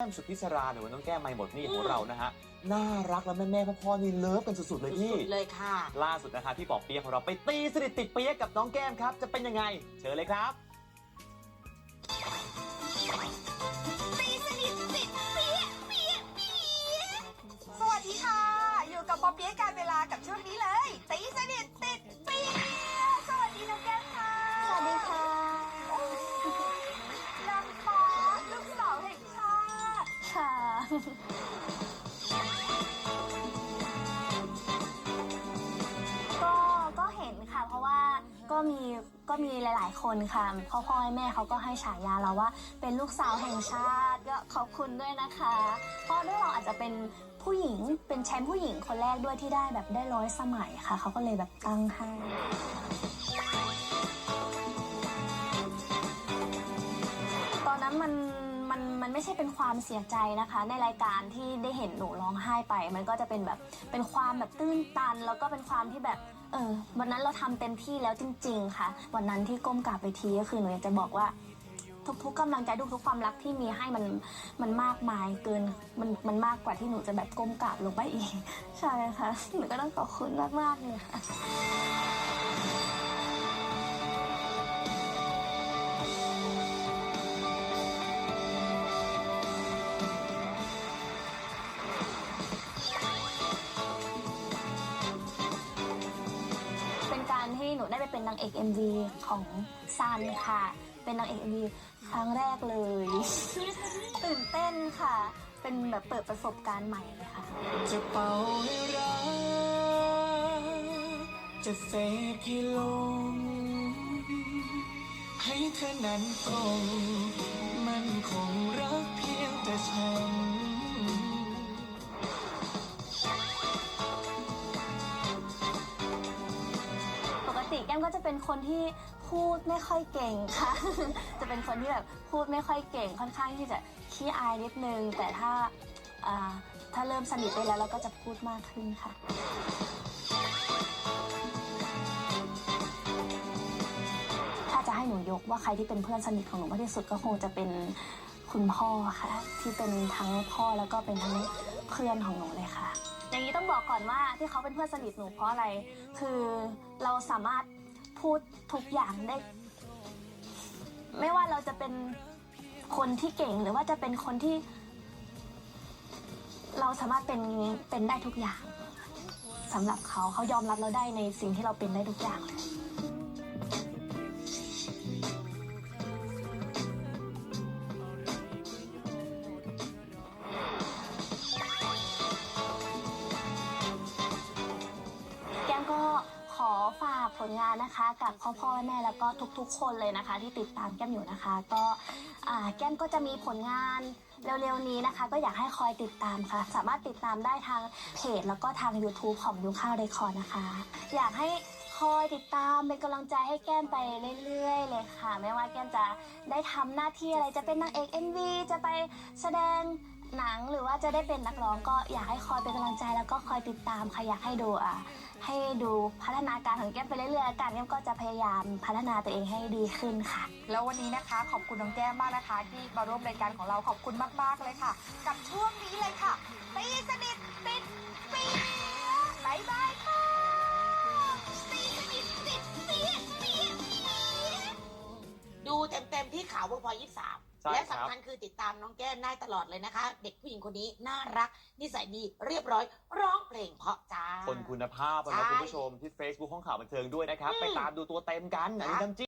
แก้มสุดพิศราหรือว่าน้องแก้มไม่หมดหนี่ของเรานะฮะ น่ารักและแม่แม่ๆพ่อๆนี่เลิฟกันสุดๆเลยพี่สุดๆเลยค่ะ ล่าสุดนะคะพี่ปอบเปียกของเราไปตีสนิทติดเปียกกับน้องแก้มครับ จะเป็นยังไง เชิญเลยครับ ก็ก็เห็นค่ะ เพราะว่าก็มีก็มีหลาย ๆ คนค่ะพ่อพ่อแม่เขาก็ให้ฉายาเราว่า เป็นลูกสาวแห่งชาติก็ขอบคุณด้วยนะคะ เพราะด้วยเราอาจจะเป็นผู้หญิงเป็นแชมป์ผู้หญิงคนแรกด้วยที่ได้แบบได้ร้อยสมัยค่ะเขาก็เลยแบบตั้งให้ ไม่ใช่เป็นความเสียใจนะคะ ในรายการที่ได้เห็นหนูร้องไห้ไป มันก็จะเป็นแบบเป็นความแบบตื้นตัน แล้วก็เป็นความที่แบบเออวันนั้นเราทำเต็มที่แล้วจริง ๆ ค่ะ วันนั้นที่ก้มกราบไปทีก็คือหนูอยากจะบอกว่า ทุกๆกำลังใจทุกๆความรักที่มีให้มันมันมากมายเกินมันมันมากกว่าที่หนูจะแบบก้มกราบลงไปอีก ใช่ค่ะหนูก็ต้องขอบคุณมากๆเลยค่ะ เป็นนางเอก MV ของซันค่ะ เป็นนางเอก MV ครั้งแรกเลย ตื่นเต้นค่ะ เป็นแบบเปิดประสบการณ์ใหม่เลยค่ะ จะเป่าให้รักจะเสกให้ลงให้เธอนั้นตรง มก็จะเป็นคนที่พูดไม่ค่อยเก่งค่ะ จะเป็นคนที่แบบพูดไม่ค่อยเก่งค่อนข้างที่จะขี้อายนิดนึง แต่ถ้าอ่าถ้าเริ่มสนิทได้แล้วเราก็จะพูดมากขึ้นค่ะถ้าจะให้หนูยกว่าใครที่เป็นเพื่อนสนิทของหนูมากที่สุดก็คงจะเป็นคุณพ่อค่ะ ที่เป็นทั้งพ่อแล้วก็เป็นทั้งเพื่อนของหนูเลยค่ะ อย่างนี้ต้องบอกก่อนว่าที่เขาเป็นเพื่อนสนิทหนูเพราะอะไร คือเราสามารถ พูดทุกอย่างได้ ไม่ว่าเราจะเป็นคนที่เก่งหรือว่าจะเป็นคนที่ เราสามารถเป็นเป็นได้ทุกอย่างสำหรับเขาเขายอมรับเราได้ในสิ่งที่เราเป็นได้ทุกอย่างเลย ผลงานนะคะ กับพ่อพ่อแม่แล้วก็ทุกๆ คนเลยนะคะ ที่ติดตามแก้มอยู่นะคะ ก็อ่าแก้มก็จะมีผลงานเร็วๆนี้นะคะ ก็อยากให้คอยติดตามค่ะ สามารถติดตามได้ทางเพจแล้วก็ทาง YouTube ของยุงข้าวเรคอร์นะคะ อยากให้คอยติดตามเป็นกำลังใจให้แก้มไปเรื่อยๆ เลยค่ะ ไม่ว่าแก้มจะได้ทำหน้าที่อะไรจะเป็นนางเอก MV จะไปแสดง หนังหรือว่าจะได้เป็นนักร้องก็อยากให้คอยเป็นกำลังใจแล้วก็คอยติดตามค่ะอยากให้ดูอะให้ดูพัฒนาการของแก้มไปเรื่อยๆการแก้มก็จะพยายามพัฒนาตัวเองให้ดีขึ้นค่ะ แล้ววันนี้นะคะ ขอบคุณน้องแก้มมากนะคะ ที่มาร่วมรายการของเราขอบคุณมากๆเลยค่ะ กับช่วงนี้เลยค่ะ ที่ข่าวเวิร์กพอยยี่สามใช่และครับ สำคัญคือติดตามน้องแก้มได้ตลอดเลยนะคะ เด็กผู้หญิงคนนี้น่ารัก นิสัยดีเรียบร้อย ร้องเพลงเพราะจ้า คนคุณภาพนะใช่คุณผู้ชมที่ Facebook ห้องข่าวบันเทิงด้วยนะครับ อืมไปตามดูตัวเต็มกันอันนี้น้ำจิ้ม